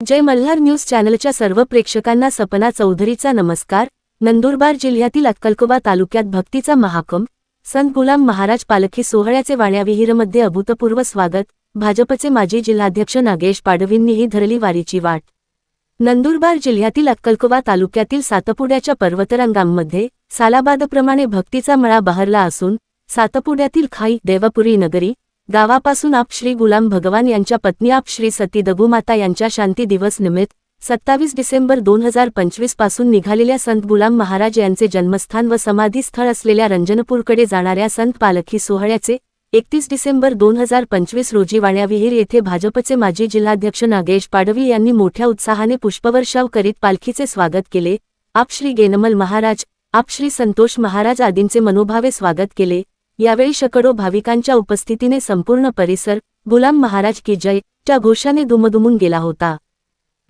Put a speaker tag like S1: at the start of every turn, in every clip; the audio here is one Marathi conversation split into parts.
S1: जय मल्हार न्यूज चॅनलच्या सर्व प्रेक्षकांना सपना चौधरीचा नमस्कार. नंदुरबार जिल्ह्यातील अक्कलकोबा तालुक्यात भक्तीचा महाकम. संत गुलाम महाराज पालखी सोहळ्याचे वाण्याविहीरमध्ये अभूतपूर्व स्वागत. भाजपचे माजी जिल्हाध्यक्ष नागेश पाडवींनीही धरली वारीची वाट. नंदुरबार जिल्ह्यातील अक्कलकोबा तालुक्यातील सातपुड्याच्या पर्वतरांगांमध्ये सालाबादप्रमाणे भक्तीचा मळा बहरला असून सातपुड्यातील खाई देवपुरी नगरी गावापासून आप श्री गुलाम भगवान यांच्या पत्नी आप श्री सती दगुमाता यांच्या शांती दिवस निमित्त सत्तावीस डिसेंबर दोन हजार पंचवीसपासून निघालेल्या संत गुलाम महाराज यांचे जन्मस्थान व समाधीस्थळ असलेल्या रंजनपूरकडे जाणाऱ्या संत पालखी सोहळ्याचे एकतीस डिसेंबर दोन हजार पंचवीस रोजी वाण्याविहीर येथे भाजपचे माजी जिल्हाध्यक्ष नागेश पाडवी यांनी मोठ्या उत्साहाने पुष्पवर्षाव करीत पालखीचे स्वागत केले. आप श्री गेनमल महाराज आप श्री संतोष महाराज आदींचे मनोभावे स्वागत केले. यावेळी शेकडो भाविकांच्या उपस्थितीने संपूर्ण परिसर गुलाम महाराज की जय च्या घोषाने दुमदुमून गेला होता.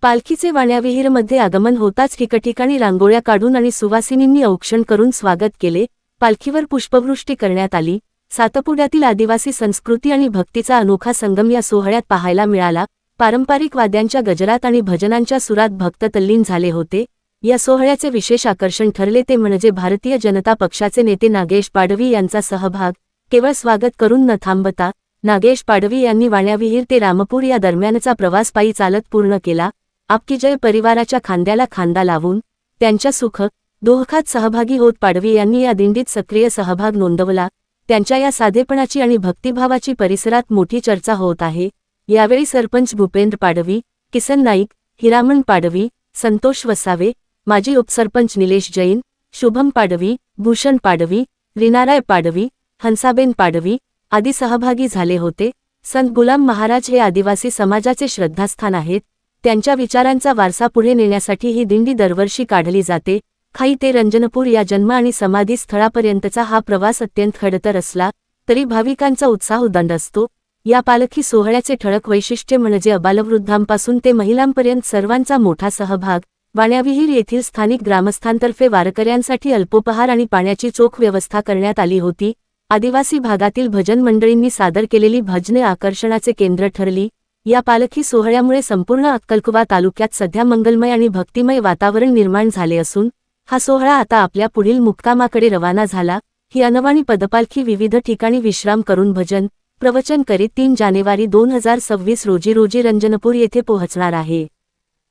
S1: पालखीचे वाण्याविहीरमध्ये आगमन होताच ठिकठिकाणी रांगोळ्या काढून आणि सुवासिनींनी औक्षण करून स्वागत केले पालखीवर पुष्पवृष्टी करण्यात आली. सातपुड्यातील आदिवासी संस्कृती आणि भक्तीचा अनोखा संगम या सोहळ्यात पाहायला मिळाला. पारंपरिक वाद्यांच्या गजरात आणि भजनांच्या सुरात भक्त तल्लीन झाले होते. या सोहळ्याचे विशेष आकर्षण ठरले ते म्हणजे भारतीय जनता पक्षाचे नेते नागेश पाडवी यांचा सहभाग केवळ स्वागत करून न थांबता नागेश पाडवी यांनी वाण्याविहीर ते रामपूर या दरम्यानचा प्रवास पायी चालत पूर्ण केला आपकी जय परिवाराच्या खांद्याला खांदा लावून त्यांच्या सुख दोहखात सहभागी होत पाडवी यांनी या दिंडीत सक्रिय सहभाग नोंदवला त्यांच्या या साधेपणाची आणि भक्तिभावाची परिसरात मोठी चर्चा होत आहे यावेळी सरपंच भूपेंद्र पाडवी किसन नाईक हिरामण पाडवी संतोष वसावे माजी उपसरपंच निलेश जैन शुभम पाडवी भूषण पाडवी रिनाराय पाडवी हंसाबेन पाडवी आदी सहभागी झाले होते. संत गुलाम महाराज हे आदिवासी समाजाचे श्रद्धास्थान आहेत. त्यांच्या विचारांचा वारसा पुढे नेण्यासाठी ही दिंडी दरवर्षी काढली जाते. खाई ते रंजनपूर या जन्म आणि समाधी स्थळापर्यंतचा हा प्रवास अत्यंत खडतर असला तरी भाविकांचा उत्साह उदंड असतो. या पालखी सोहळ्याचे ठळक वैशिष्ट्य म्हणजे अबालवृद्धांपासून ते महिलांपर्यंत सर्वांचा मोठा सहभाग वाण्याविहीर येथील स्थानिक ग्रामस्थांतर्फे वारकऱ्यांसाठी अल्पोपहार आणि पाण्याची चोख व्यवस्था करण्यात आली होती. आदिवासी भागातील भजन मंडळींनी सादर केलेली भजने आकर्षणाचे केंद्र ठरली. या पालखी सोहळ्यामुळे संपूर्ण अक्कलकुवा तालुक्यात सध्या मंगलमय आणि भक्तिमय वातावरण निर्माण झाले असून हा सोहळा आता आपल्या पुढील मुक्कामाकडे रवाना झाला. ही अनवाणी पदपालखी विविध ठिकाणी विश्राम करून भजन प्रवचन करीत तीन जानेवारी दोन हजार सव्वीस रोजी रोजी रंजनपूर येथे पोहोचणार आहे.